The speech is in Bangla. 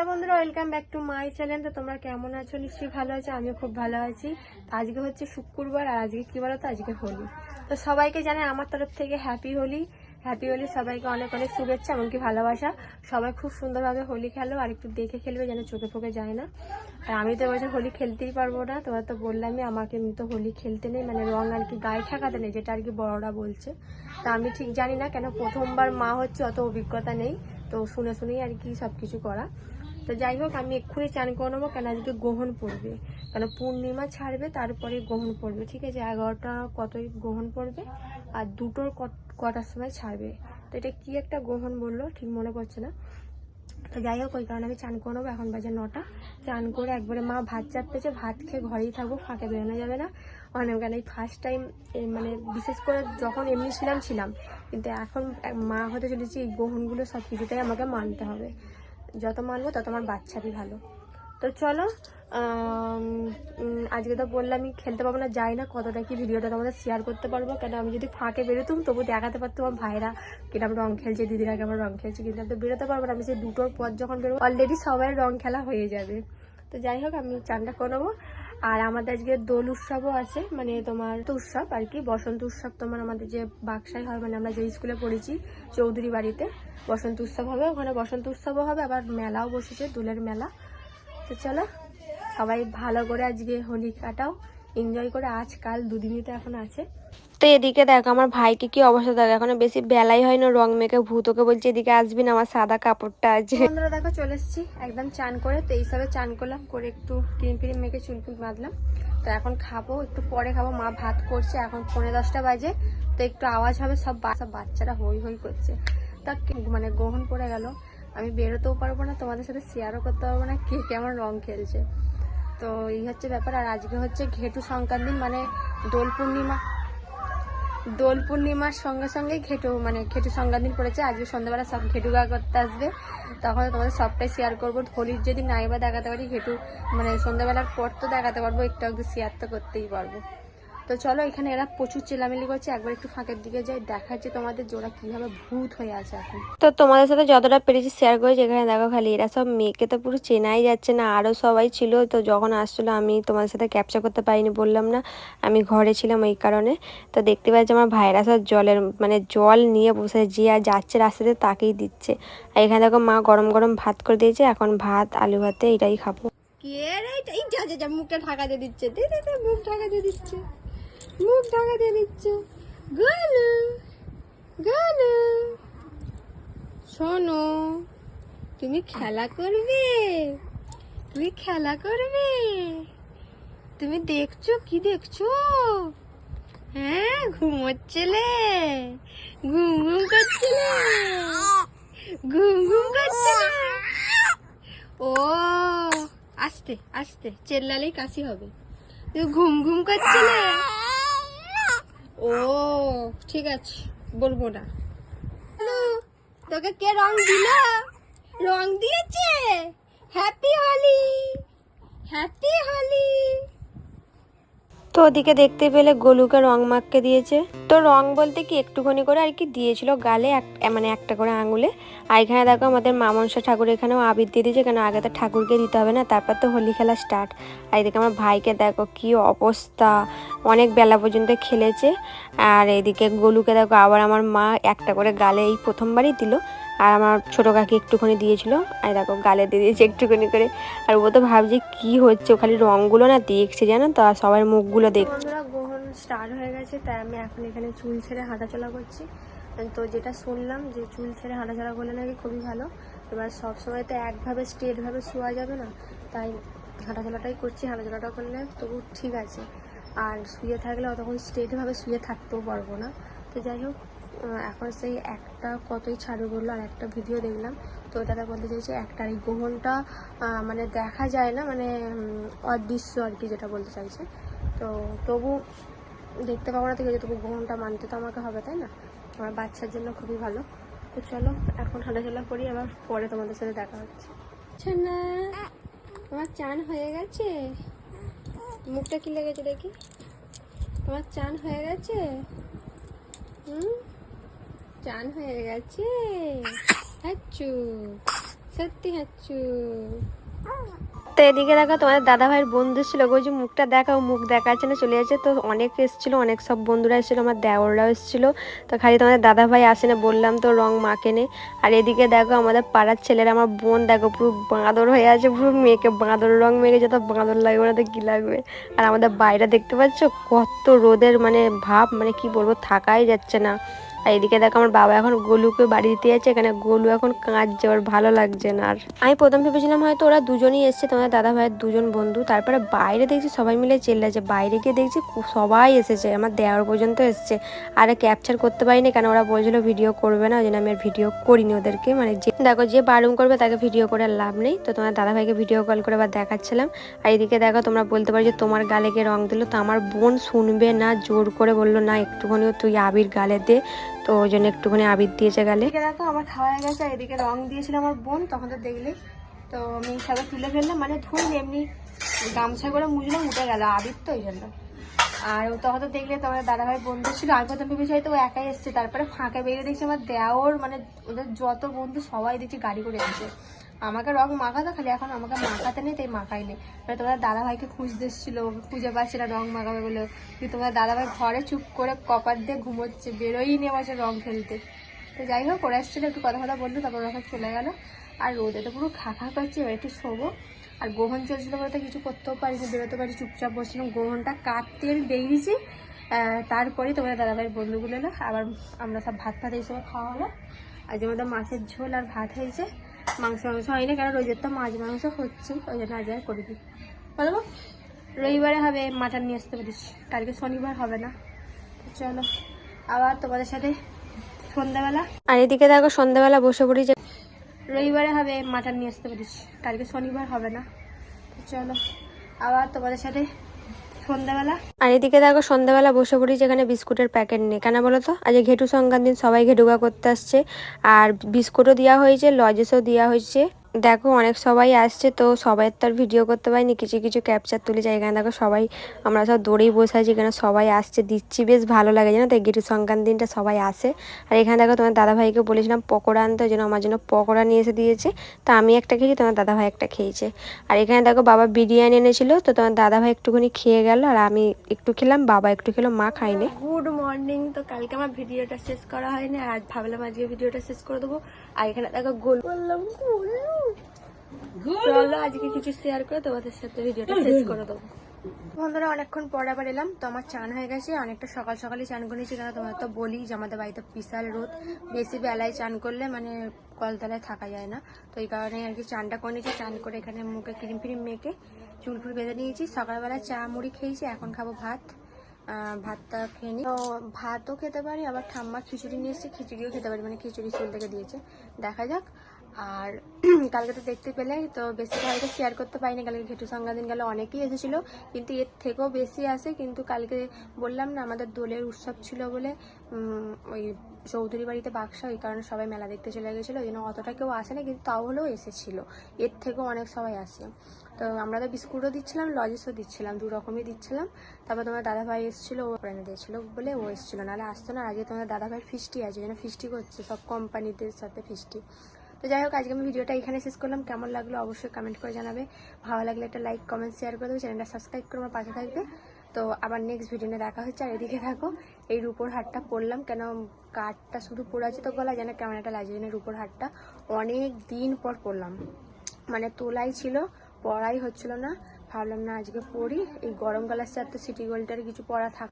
হ্যালো বন্ধুরা welcome back to my channel তো তোমরা কেমন আছো? নিশ্চয়ই ভালো আছো, আমিও খুব ভালো আছি। আজকে হচ্ছে শুক্রবার, আর আজকে কি বলো তো আজকে হোলি। তো সবাইকে জানাই আমার তরফ থেকে হ্যাপি হোলি। হ্যাপি হোলি সবাইকে অনেক অনেক শুভেচ্ছা, এমনকি ভালোবাসা। সবাই খুব সুন্দরভাবে হোলি খেলো, আর একটু দেখে খেলবে যেন চোখে ফোকে যায় না। আর আমি তো এবছর হোলি খেলতেই পারব না। তোমরা তো বললামই, আমাকে তো হোলি খেলতে নেই মানে রং আর কি গায়ে ঠেকাতে নেই, যেটা আর কি বড়রা বলছে। তা আমি ঠিক জানি না কেন, প্রথমবার মা হচ্ছে অত অভিজ্ঞতা নেই। তো শুনে শুনেই আর কি সব কিছু করা। তো যাই হোক, আমি এক্ষুনি চান করে নেব, কেন আজকে গ্রহণ পড়বে। কেন পূর্ণিমা ছাড়বে, তারপরে গ্রহণ পড়বে, ঠিক আছে? এগারোটা কতই গ্রহণ পড়বে, আর দুটোর কটার সময় ছাড়বে। তো এটা কি একটা গ্রহণ বলল, ঠিক মনে পড়ছে না। তো যাই হোক, ওই কারণে আমি চান করে নেব, এখন বাজে নটা। চান করে একবারে মা ভাত চাপতেছে, ভাত খেয়ে ঘরেই থাকব, ফাঁকে বেরোনো যাবে না। অনেক কেন এই ফার্স্ট টাইম মানে বিশেষ করে যখন এমনি ছিলাম ছিলাম। কিন্তু এখন মা হতে চলেছি, এই গ্রহণগুলো সব কিছুটাই আমাকে মানতে হবে। যত মানবো তত আমার বাচ্চারই ভালো। তো চলো আজকে তো বললামই খেলতে পারব না, যাই না কতটা কি ভিডিওটা তোমাদের শেয়ার করতে পারব। কেন আমি যদি ফাঁকে বেরোতাম, তবু দেখাতে পারতাম আমার ভাইরা কিরম রং খেলছে, দিদিরা কেমন রং খেলছে, কিন্তু আমি তো বেরোতে পারব না, আমি সেই দুটোর পর যখন বেরোবো অলরেডি সবাই রং খেলা হয়ে যাবে। তো যাই হোক, আমি চানটা করব আর আমাদের আজকে দোল উৎসবও আছে মানে তোমার উৎসব আর কি, বসন্ত উৎসব তোমার আমাদের যে বাক্সায় হয় মানে আমরা যে স্কুলে পড়েছি চৌধুরী বাড়িতে, বসন্ত উৎসব হবে, ওখানে বসন্ত উৎসবও হবে, আবার মেলাও বসেছে, দোলের মেলা। তো চলো, সবাই ভালো করে আজকে হোলি কাটাও এনজয় করে আজকাল দুদিনই তো এখন আছে। তো এদিকে দেখো, আমার ভাইকে কি অবস্থা দেখো, এখন বেশি বেলাই হয় না রং মেখে। ভূতকে বলছে, এদিকে আসবি না, আমার সাদা কাপড়টা আছে। বন্ধুরা, দেখো চলে এসেছি, একদম চান করে। তো এই হিসাবে চান করলাম, করে একটু ক্রিম ফ্রিম মেখে চুল ফুল বাঁধলাম। তো এখন খাব, একটু পরে খাব, মা ভাত করছে, এখন পনেরো দশটা বাজে। তো একটু আওয়াজ হবে, সব সব বাচ্চারা হই হই করছে। তা মানে গ্রহণ পড়ে গেল। আমি বেরোতেও পারব না, তোমাদের সাথে শেয়ারও করতে পারব না, কে কেমন রং খেলছে। তো এই হচ্ছে ব্যাপার, আর আজকে হচ্ছে ঘেটু সংক্রান্তি মানে দোল পূর্ণিমা। দোল পূর্ণিমার সঙ্গে সঙ্গে ঘেটু মানে ঘেটু দিন পড়েছে আজকে সন্ধ্যাবেলা সব ঘেটু গা করতে আসবে, তখন তোমাদের সবটাই শেয়ার করব। হোলির যদি নাই বা দেখাতে পারি, ঘেটু মানে সন্ধ্যাবেলার পর তো দেখাতে পারব, একটু একটু শেয়ার তো করতেই পারব। তো চলো এখানে এরা প্রচুর চেলামেলি করছে। একবার একটু ফাঁকের দিকে যাই দেখাচ্ছে তোমাদের ওরা কীভাবে ভূত হয়ে আছে এখন। তো তোমাদের সাথে যতটা পেরেছি শেয়ার করেছি এখানে দেখো খালি এরা সব মেয়েকে তো পুরো চেনাই যাচ্ছে না। আরও সবাই ছিল তো যখন আসছিল আমি তোমাদের সাথে ক্যাপচার করতে পারিনি বললাম না। আমি ঘরে ছিলাম এই কারণে। তো দেখতে পাচ্ছি আমার ভাইরা সব জলের মানে জল নিয়ে বসে যে আর যাচ্ছে রাস্তাতে তাকেই দিচ্ছে। আর এখানে দেখো মা গরম গরম ভাত করে দিয়েছে এখন ভাত আলু ভাতে এটাই খাব। কে রে? এই যা যা মুখটা ঢাকা দিয়ে দিচ্ছে। দে দে দে মুখ ঢাকা দিয়ে দিচ্ছে। মুখ ঢাকা দিয়ে দিচ্ছে। গালু গালু। শোনো, তুমি খেলা করবে, তুমি খেলা করবে। তুমি দেখছ কি দেখছ? হ্যাঁ ঘুমোচ্ছিলে ঘুম ঘুম করছিলে। ঘুম ঘুম করছিলে। ও, আস্তে আস্তে, চেল্লালেই কাশি হবে। তুই ঘুম ঘুম করছিলে। ও, ঠিক আছে, বলব না। তোকে কে রং দিল? রং দিয়েছে? হ্যাপি হোলি হ্যাপি হোলি তো ওদিকে দেখতে পেলে গোলুকে রং মাখকে দিয়েছে। তো রং বলতে কি একটুখানি করে আর কি দিয়েছিল গালে এক- মানে একটা করে আঙুলে। আর এখানে দেখো আমাদের মামনসা ঠাকুর এখানেও আবির দিয়ে দিয়েছে, কেন আগে তো ঠাকুরকে দিতে হবে না, তারপর তো হোলি খেলা স্টার্ট আর এদিকে আমার ভাইকে দেখো কি অবস্থা, অনেক বেলা পর্যন্ত খেলেছে। আর এদিকে গোলুকে দেখো আবার আমার মা একটা করে গালে এই প্রথমবারই দিল। আর আমার ছোটো কাকি একটুখানি দিয়েছিল। আর দেখো গালে দিয়ে দিয়েছে একটুখানি করে। আর ও তো ভাবছে কি হচ্ছে খালি রঙগুলো না দেখছে জানো তো আর সবার মুখগুলো দেখছে। গ্রহণ স্টার্ট হয়ে গেছে তাই আমি এখন এখানে চুল ছেড়ে হাঁটাচলা করছি। তো যেটা শুনলাম যে চুল ছেড়ে হাঁটাচলা করলে নাকি খুবই ভালো। এবার সব সময় তো একভাবে স্ট্রেটভাবে শোয়া যাবে না তাই হাঁটাচলাটাই করছি। হাঁটাচলাটা করলে তবু ঠিক আছে। আর শুয়ে থাকলে তখন স্ট্রেটভাবে শুয়ে থাকতেও পারব না। তো যাই হোক এখন সেই একটা কতই ছাড়বে বলল, আর একটা ভিডিও দেখলাম। তো ওটাতে বলতে চাইছে একটা এই গ্রহণটা মানে দেখা যায় না মানে অদৃশ্য আর কি যেটা বলতে চাইছে। তো তবু দেখতে পাবো না আছে তবু গ্রহণটা মানতে তো আমাকে হবে, তাই না? আমার বাচ্চার জন্য খুবই ভালো। তো চলো, এখন হাঁটাচলা করি আবার পরে তোমাদের সাথে দেখা হচ্ছে। না তোমার চান হয়ে গেছে? মুখটা কি লেগেছে দেখি? তোমার চান হয়ে গেছে? হুম? চান হয়ে গেছে। আচ্ছু সত্যি হাঁচু তো এদিকে দেখো, তোমাদের দাদা ভাইয়ের বন্ধু ছিল। ওই যে মুখটা দেখাও, মুখ দেখাচ্ছে না, চলে যাচ্ছে। তো অনেক এসেছিল, অনেক সব বন্ধুরা এসেছিল, আমার দেওররাও এসেছিল। তো খালি তোমাদের দাদা ভাই আসে না, বললাম তো রং মাকে নে। আর এদিকে দেখো, আমাদের পাড়ার ছেলেরা আমার বোন, দেখো, পুরো বাঁদর হয়ে আছে, পুরো মেয়েকে বাঁদর রং মেখে যত বাঁদর লাগবে না তো কী লাগবে? আর আমাদের বাইরে দেখতে পাচ্ছ, কত রোদের মানে ভাব মানে কি বলব, থাকাই যাচ্ছে না। আর এদিকে দেখো আমার বাবা এখন গোলুকে বাড়ি দিতে যাচ্ছে, এখানে গোলু এখন কাঁদছে, ওর ভালো লাগছে না। আর আমি প্রথম ভেবেছিলাম হয়তো ওরা দুজনই এসছে, তোমাদের দাদা ভাইয়ের দুজন বন্ধু, তারপরে বাইরে দেখছি সবাই মিলে চেল্লাচ্ছে বাইরে গিয়ে দেখছি সবাই এসেছে, আমার দেওয়ার পর্যন্ত এসেছে। আর ক্যাপচার করতে পারিনি, কেন ওরা বলছিল ভিডিও করবে না, ওই জন্য আমি আর ভিডিও করিনি ওদেরকে। মানে যে, দেখো যে বারণ করবে তাকে ভিডিও করে লাভ নেই, তো তোমার দাদা ভাইকে ভিডিও কল করে আবার দেখাচ্ছিলাম। আর এদিকে দেখো তোমরা বলতে পারো যে তোমার গালে গিয়ে রং দিল, তো আমার বোন শুনবে না, জোর করে বলল, না, একটুখানিও তুই আবির গালে দে। তো ওই জন্য একটুখানি আবির দিয়েছে গেলে। দেখো, আমার খাওয়া হয়ে গেছে। এদিকে রং দিয়েছিল আমার বোন, তখন তো দেখলে। তো আমি সবাই তুলে ফেললাম মানে ধরুন এমনি গামছা করে মুছলাম, উঠে গেল আবির তো, ওই জন্য। আর ও তখন তো দেখলে তোমার দাদাভাই বন্ধু ছিল আমি প্রথম ভেবেছি তো ও একাই এসছে। তারপরে ফাঁকা বেরিয়ে দেখছি আমার দেওয়ার মানে ওদের যত বন্ধু সবাই দেখছি গাড়ি করে এসেছে। আমাকে রং মাখাতো খালি এখন আমাকে মাখাতে নেই তাই মাখাই নেই তোমার দাদাভাইকে খুঁজতে এসেছিল ওকে খুঁজে পাচ্ছে না রং মাখাবে বলে। কিন্তু তোমার দাদাভাই ঘরে চুপ করে কপার দিয়ে ঘুমোচ্ছে বেরোই নিয়ে বসে রং খেলতে। তো যাই হোক ওরা এসেছিল একটু কথা কথা বলল তারপর ওরা চলে গেল। আর রোদে তো পুরো খা খা করছে এবার একটু শোবো। আর গ্রহণ চলছিল বলে তো কিছু করতেও পারিনি বেরোতে পারি চুপচাপ বসছিলাম। গ্রহণটা কাটতে আমি বেরিয়েছি আহ, তারপরেই তোমাদের দাদাভাইয়ের বন্ধুগুলো এলো। আবার আমরা সব ভাত ফাত এইসব খাওয়া হলো। আজ আমাদের মাছের ঝোল আর ভাত হয়েছে। মাংস মাংস হয় না কারণ রোজের তো মাছ মাংস হচ্ছে ওই জন্য আজ আর করিনি। বলো মা? রবিবারে হবে মাটন নিয়ে আসতে পারিস কালকে শনিবার হবে না। চলো আবার তোমাদের সাথে সন্ধ্যাবেলা। আর এদিকে দেখো সন্ধ্যাবেলা বসে পড়ি যে রবিবারে হবে মাটন নিয়ে আসতে পারিস কালকে শনিবার হবে না। চলো আবার তোমাদের সাথে সন্ধ্যাবেলা। আর এদিকে দেখো, সন্ধ্যাবেলা বসে পড়ি যেখানে বিস্কুটের প্যাকেট নেই। কেন বলো তো? আজ ঘেটু সংক্রান্তির দিন সবাই ঘেটুকা করতে আসছে। আর বিস্কুটও দেওয়া হয়েছে, লজেসও দেওয়া হয়েছে। দেখো, অনেক সবাই আসছে, তো সবাই তো আর ভিডিও করতে পারিনি। কিছু কিছু ক্যাপচার তুলে তুলেছে এখানে। দেখো, সবাই, আমরা সব দৌড়েই বসে আছি এখানে। সবাই আসছে, দিচ্ছি। বেশ ভালো লাগে, জানো তো, এই গেটু সংক্রান্তির দিনটা সবাই আসে। আর এখানে দেখো, তোমার দাদাভাইকে বলেছিলাম, পকোড়া আনতে ওই জন্য আমার জন্য পকোড়া নিয়ে এসে দিয়েছে। তো আমি একটা খেয়েছি, তোমার দাদাভাই একটা খেয়েছে। আর এখানে দেখো, বাবা বিরিয়ানি এনেছিল, তো তোমার দাদাভাই একটুখানি খেয়ে গেল, আর আমি একটু খেলাম, বাবা একটু খেলো, মা খায়নি। গুড মর্নিং তো কালকে আমার ভিডিওটা শেষ করা হয়নি, আর আজ ভাবলাম আজকে ভিডিওটা শেষ করে দেবো। আর এখানে দেখো, গোল বললাম চলো আজকে কিছু শেয়ার করে তোমাদের সাথে ভিডিওটা শেষ করে দেবো। বন্ধুরা অনেকক্ষণ পর আবার এলাম। তো আমার চান হয়ে গেছে। অনেকটা সকাল সকালই চান করে নিয়েছি কেন তোমার তো বলি যে আমাদের বাড়িতে বিশাল রোদ। বেশি বেলায় চান করলে মানে কলতলায় থাকা যায় না। তো এই কারণে আর কি চানটা করে নিয়েছি। চান করে এখানে মুখে ক্রিম ফ্রিম মেখে চুল ফুল বেঁধে নিয়েছি। সকালবেলা চা মুড়ি খেয়েছি। এখন খাব ভাত। ভাতটা খেয়ে নিই। তো ভাতও খেতে পারি আবার ঠাম্মা খিচুড়ি নিয়ে এসেছে। খিচুড়িও খেতে পারি। মানে খিচুড়ি চুল থেকে দিয়েছে। দেখা যাক। আর কালকে তো দেখতে পেলে, তো বেশি কালকে শেয়ার করতে পারিনি। কালকে ঘেটু দিন গেলে, অনেকেই এসেছিল, কিন্তু এর থেকেও বেশি আসে। কিন্তু কালকে বললাম না, আমাদের দোলের উৎসব ছিল বলে ওই চৌধুরী বাড়িতে বাক্সা, ওই কারণে সবাই মেলা দেখতে চলে গেছিল। ওই জন্য অতটা কেউ আসে না, কিন্তু তাও হলেও এসেছিল। এর থেকেও অনেক সবাই আসে। তো আমরা তো বিস্কুটও দিচ্ছিলাম, লজেসও দিচ্ছিলাম, দু রকমই দিচ্ছিলাম। তারপর তোমার দাদা ভাই এসেছিল, ও এনে দিয়েছিলো বলে ও এসেছিল। নাহলে আসতো না, আজকে তোমার দাদা ভাইয়ের ফিস্টি আছে, যেন ফিস্টি করছে, সব কোম্পানিদের সাথে ফিস্টি। তো যাই হোক, আজকে আমি ভিডিওটা এখানে শেষ করলাম। কেমন লাগল অবশ্যই কমেন্ট করে জানাবে। ভালো লাগলে একটা লাইক কমেন্ট শেয়ার করে দেবে। চ্যানেলটা সাবস্ক্রাইব করে আমার পাশে থাকবে। তো আবার নেক্সট ভিডিও দেখা হচ্ছে। আর এদিকে থাকো এই রূপোর হারটা পরলাম। কেন কাঠটা শুধু পরে আছে তো গলা যেন কেমন একটা লাগছে যেন রূপোর হারটা। অনেক দিন পর পরলাম। মানে তোলাই ছিল পড়াই হচ্ছিল না। ভাবলাম না, আজকে পড়ি এই গরম গরমকালের সাথে সিটি গোল্ডের কিছু পড়া থাক